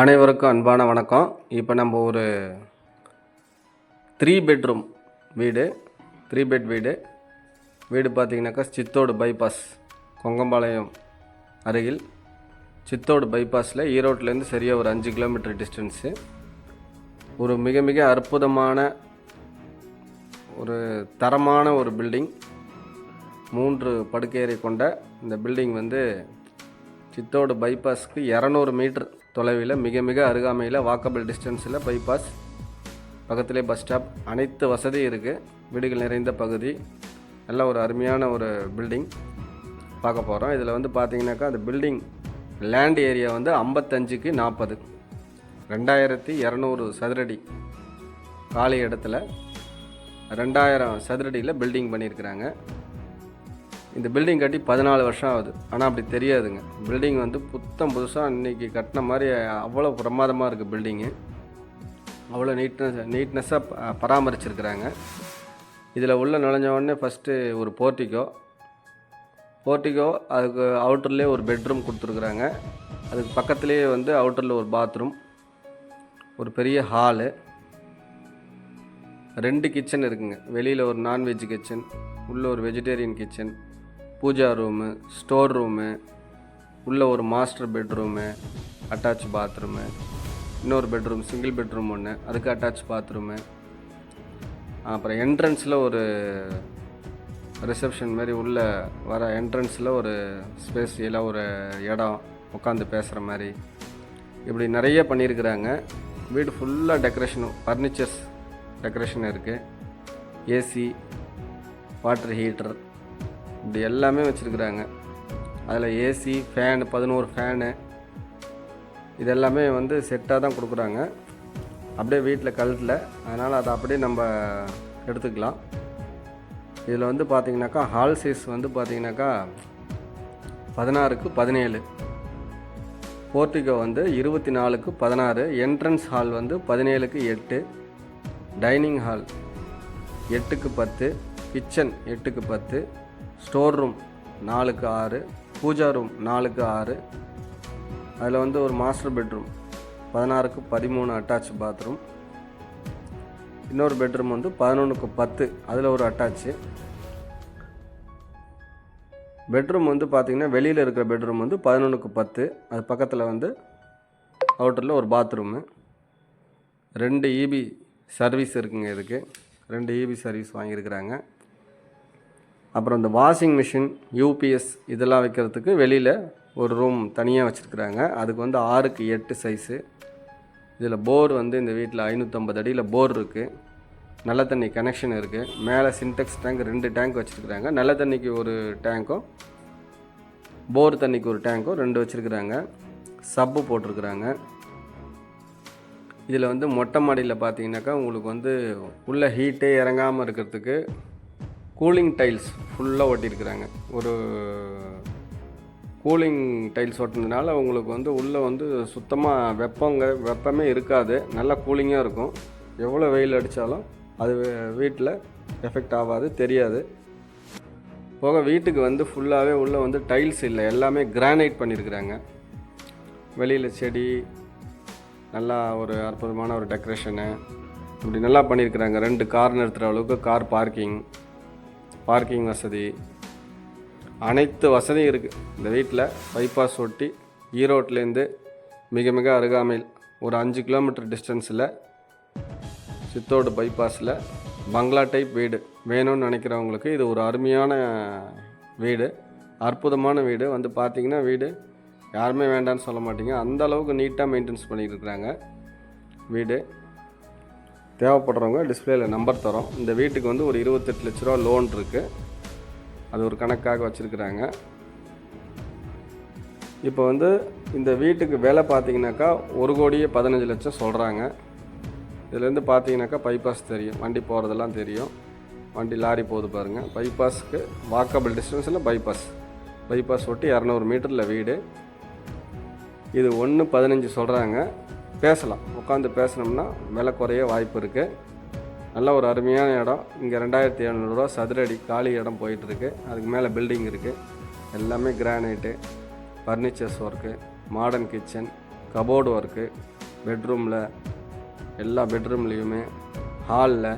அனைவருக்கும் அன்பான வணக்கம். இப்போ நம்ம ஒரு த்ரீ பெட்ரூம் வீடு த்ரீ பெட் வீடு. வீடு பார்த்தீங்கன்னாக்கா சித்தோடு பைபாஸ் கொங்கம்பாளையம் அருகில். சித்தோடு பைபாஸில் ஈரோட்டிலேருந்து சரியாக ஒரு அஞ்சு கிலோமீட்டர் டிஸ்டன்ஸு ஒரு மிக மிக அற்புதமான ஒரு தரமான ஒரு பில்டிங் மூன்று படுக்கையறை கொண்ட இந்த பில்டிங் வந்து சித்தோடு பைபாஸ்க்கு இரநூறு மீட்டர் தொலைவில் மிக மிக அருகாமையில் வாக்கபிள் டிஸ்டன்ஸில் பைபாஸ். பக்கத்திலே பஸ் ஸ்டாப் அனைத்து வசதியும் இருக்குது வீடுகள் நிறைந்த பகுதி. நல்ல ஒரு அருமையான ஒரு பில்டிங் பார்க்க போகிறோம் இதில் வந்து பார்த்தீங்கன்னாக்கா அந்த பில்டிங் லேண்ட் ஏரியா வந்து ஐம்பத்தஞ்சுக்கு நாற்பது ரெண்டாயிரத்தி இரநூறு சதுரடி காலி இடத்துல ரெண்டாயிரம் சதுரடியில் பில்டிங் பண்ணியிருக்கிறாங்க. இந்த பில்டிங் கட்டி பதினாலு வருஷம் ஆகுது. ஆனால் அப்படி தெரியாதுங்க. பில்டிங் வந்து புத்தம் புதுசாக இன்றைக்கி கட்டின மாதிரி அவ்வளோ பிரமாதமாக இருக்குது பில்டிங்கு அவ்வளோ நீட்னஸ் நீட்னஸாக பராமரிச்சிருக்கிறாங்க. இதில் உள்ளே நுழைஞ்ச உடனே ஃபஸ்ட்டு ஒரு போர்ட்டிகோ போர்ட்டிகோ அதுக்கு அவுட்டர்லேயே ஒரு பெட்ரூம் கொடுத்துருக்குறாங்க. அதுக்கு பக்கத்துலேயே வந்து அவுட்டரில் ஒரு பாத்ரூம் ஒரு பெரிய ஹாலு ரெண்டு கிச்சன் இருக்குங்க. வெளியில் ஒரு நான்வெஜ் கிச்சன் உள்ளே ஒரு vegetarian kitchen pooja room store room உள்ள ஒரு மாஸ்டர் பெட்ரூமு அட்டாச் பாத்ரூமு இன்னொரு பெட்ரூம் சிங்கிள் பெட்ரூம் ஒன்று அதுக்கு அட்டாச் பாத்ரூமு அப்புறம் என்ட்ரன்ஸில் ஒரு ரிசப்ஷன் மாதிரி உள்ள வர என்ட்ரன்ஸில் ஒரு ஸ்பேஸியலாக ஒரு இடம் உட்காந்து பேசுகிற மாதிரி இப்படி நிறைய பண்ணியிருக்கிறாங்க வீடு ஃபுல்லாக டெக்கரேஷன் ஃபர்னிச்சர்ஸ் டெக்கரேஷன் இருக்குது ஏசி வாட்டர் ஹீட்டர் இப்படி எல்லாமே வச்சுருக்குறாங்க. அதில் ஏசி ஃபேனு பதினோரு ஃபேனு இது எல்லாமே வந்து செட்டாக தான் கொடுக்குறாங்க. அப்படியே வீட்டில் கழட்டல அதனால் அதை அப்படியே நம்ம எடுத்துக்கலாம். இதில் வந்து பார்த்திங்கனாக்கா ஹால் சைஸ் வந்து பார்த்திங்கனாக்கா பதினாறுக்கு பதினேழு. போர்ட்டிகோ வந்து இருபத்தி நாலுக்கு பதினாறு. என்ட்ரன்ஸ் ஹால் வந்து பதினேழுக்கு எட்டு. டைனிங் ஹால் எட்டுக்கு பத்து. கிச்சன் எட்டுக்கு பத்து. ஸ்டோர் ரூம் நாலுக்கு ஆறு பூஜா ரூம் நாலுக்கு ஆறு. அதில் வந்து ஒரு மாஸ்டர் பெட்ரூம் பதினாறுக்கு பதிமூணு அட்டாச் பாத்ரூம் இன்னொரு பெட்ரூம் வந்து பதினொன்றுக்கு பத்து அதில் ஒரு அட்டாச்சு பெட்ரூம் வந்து பார்த்திங்கன்னா வெளியில் இருக்கிற பெட்ரூம் வந்து பதினொன்றுக்கு பத்து அது பக்கத்தில் வந்து அவுட்டரில் ஒரு பாத்ரூமு ரெண்டு இபி சர்வீஸ் இருக்குங்க இதுக்கு. ரெண்டு இபி சர்வீஸ் வாங்கியிருக்கிறாங்க. அப்புறம் இந்த வாஷிங் மிஷின் யூபிஎஸ் இதெல்லாம் வைக்கிறதுக்கு வெளியில் ஒரு ரூம் தனியாக வச்சுருக்குறாங்க. அதுக்கு வந்து ஆறுக்கு எட்டு சைஸு இதில் போர் வந்து இந்த வீட்டில் ஐநூற்றம்பது அடியில் போர் இருக்குது நல்ல தண்ணி கனெக்ஷன் இருக்குது மேலே சின்டெக்ஸ் டேங்க் ரெண்டு டேங்க் வச்சுருக்குறாங்க. நல்ல தண்ணிக்கு ஒரு டேங்க்கும் போர் தண்ணிக்கு ஒரு டேங்க்கும் ரெண்டு வச்சுருக்குறாங்க. சப்பு போட்டிருக்குறாங்க. இதில் வந்து மொட்டை மாடியில் பார்த்தீங்கன்னாக்கா உங்களுக்கு வந்து உள்ள ஹீட்டே இறங்காமல் இருக்கிறதுக்கு கூலிங் டைல்ஸ் ஃபுல்லாக ஒட்டியிருக்கிறாங்க. ஒரு கூலிங் டைல்ஸ் ஒட்டினதுனால உங்களுக்கு வந்து உள்ளே வந்து சுத்தமாக வெப்பங்க வெப்பமே இருக்காது. நல்லா கூலிங்காக இருக்கும். எவ்வளோ வெயில் அடித்தாலும் அது வீட்டில் எஃபெக்ட் ஆகாது தெரியாது. போக வீட்டுக்கு வந்து ஃபுல்லாகவே உள்ளே வந்து டைல்ஸ் இல்லை. எல்லாமே கிரானைட் பண்ணியிருக்கிறாங்க. வெளியில் செடி நல்லா ஒரு அற்புதமான ஒரு டெக்கரேஷனு. இப்படி நல்லா பண்ணியிருக்கிறாங்க. ரெண்டு கார் நிறுத்துகிற அளவுக்கு கார் பார்க்கிங். பார்க்கிங் வசதி. அனைத்து வசதியும் இருக்குது இந்த வீட்டில் பைபாஸ் ஒட்டி ஈரோட்லேருந்து மிக மிக அருகாமையில் ஒரு அஞ்சு கிலோமீட்டர் டிஸ்டன்ஸில் சித்தோடு பைபாஸில் பங்களா டைப் வீடு வேணும்னு நினைக்கிறவங்களுக்கு இது ஒரு அருமையான வீடு. அற்புதமான வீடு. வந்து பார்த்திங்கன்னா வீடு யாருமே வேண்டாம்னு சொல்ல மாட்டீங்க. அந்த அளவுக்கு நீட்டாக மெயின்டைன்ஸ் பண்ணிகிட்டு இருக்கிறாங்க. வீடு. தேவைப்படுறவங்க டிஸ்பிளேயில் நம்பர் தரோம். இந்த வீட்டுக்கு வந்து ஒரு இருபத்தெட்டு லட்ச ரூபா லோன் இருக்குது அது ஒரு கணக்காக வச்சுருக்குறாங்க. இப்போ வந்து இந்த வீட்டுக்கு விலை பார்த்தீங்கன்னாக்கா ஒரு கோடியே பதினஞ்சு லட்சம் சொல்கிறாங்க இதுலேருந்து பார்த்தீங்கன்னாக்கா பைபாஸ் தெரியும். வண்டி போகிறதெல்லாம் தெரியும். வண்டி லாரி போகுது பாருங்கள் பைபாஸ்க்கு வாக்கபிள் டிஸ்டன்ஸில் பைபாஸ் பைபாஸ் ஒட்டி இரநூறு மீட்டரில் வீடு. இது ஒன்று பதினஞ்சு சொல்கிறாங்க பேசலாம். உட்காந்து பேசினோம்னா விலை குறைய வாய்ப்பு இருக்குது நல்ல ஒரு அருமையான இடம். இங்கே ரெண்டாயிரத்தி எழுநூறுவா சதுரடி காலி இடம் போயிட்டுருக்கு. அதுக்கு மேலே பில்டிங் இருக்குது எல்லாமே granite furnitures work modern kitchen cupboard work பெட்ரூமில் எல்லா பெட்ரூம்லேயுமே ஹாலில்